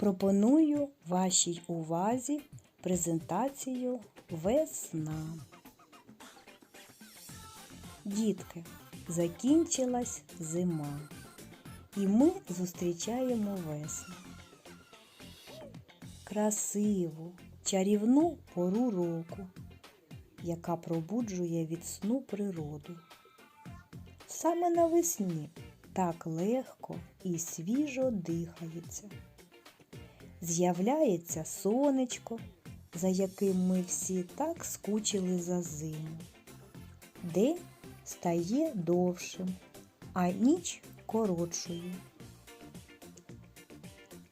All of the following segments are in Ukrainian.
Пропоную вашій увазі презентацію весна. Дітки, закінчилась зима, і ми зустрічаємо весну. Красиву, чарівну пору року, яка пробуджує від сну природу. Саме навесні так легко і свіжо дихається. З'являється сонечко, за яким ми всі так скучили за зиму. День стає довшим, а ніч коротшою.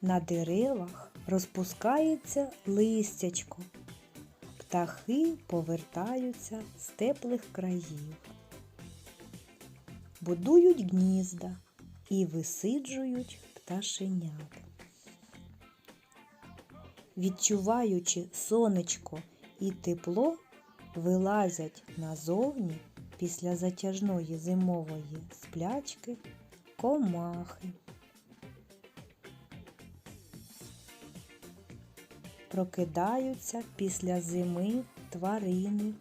На деревах розпускається листячко. Птахи повертаються з теплих країв. Будують гнізда і висиджують пташенят. Відчуваючи сонечко і тепло, вилазять назовні після затяжної зимової сплячки комахи. Прокидаються після зими тварини.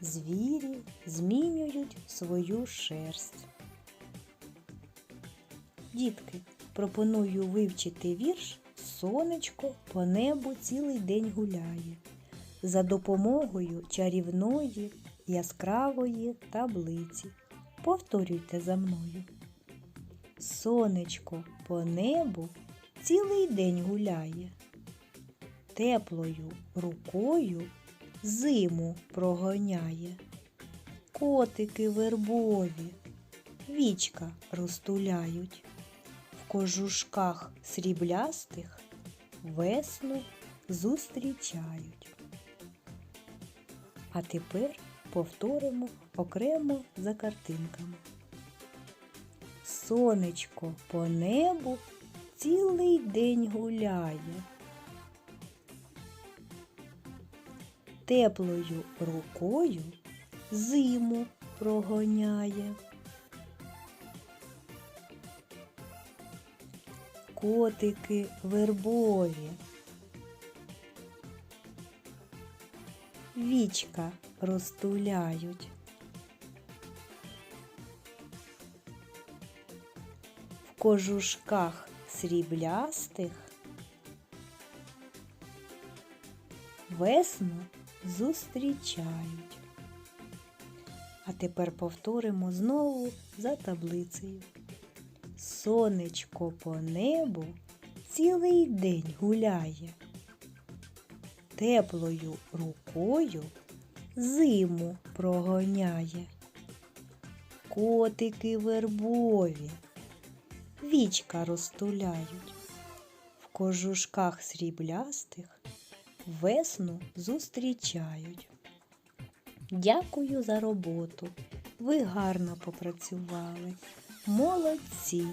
Звірі змінюють свою шерсть. Дітки, пропоную вивчити вірш Сонечко по небу цілий день гуляє за допомогою чарівної яскравої таблиці. Повторюйте за мною. Сонечко по небу цілий день гуляє, теплою рукою зиму прогоняє. Котики вербові вічка розтуляють, кожушках сріблястих весну зустрічають. А тепер повторимо окремо за картинками. Сонечко по небу цілий день гуляє. Теплою рукою зиму прогоняє. Котики вербові. Вічка розтуляють. В кожушках сріблястих весну зустрічають. А тепер повторимо знову за таблицею. Сонечко по небу цілий день гуляє. Теплою рукою зиму прогоняє. Котики вербові вічка розтуляють. В кожушках сріблястих весну зустрічають. Дякую за роботу. Ви гарно попрацювали. Молодці!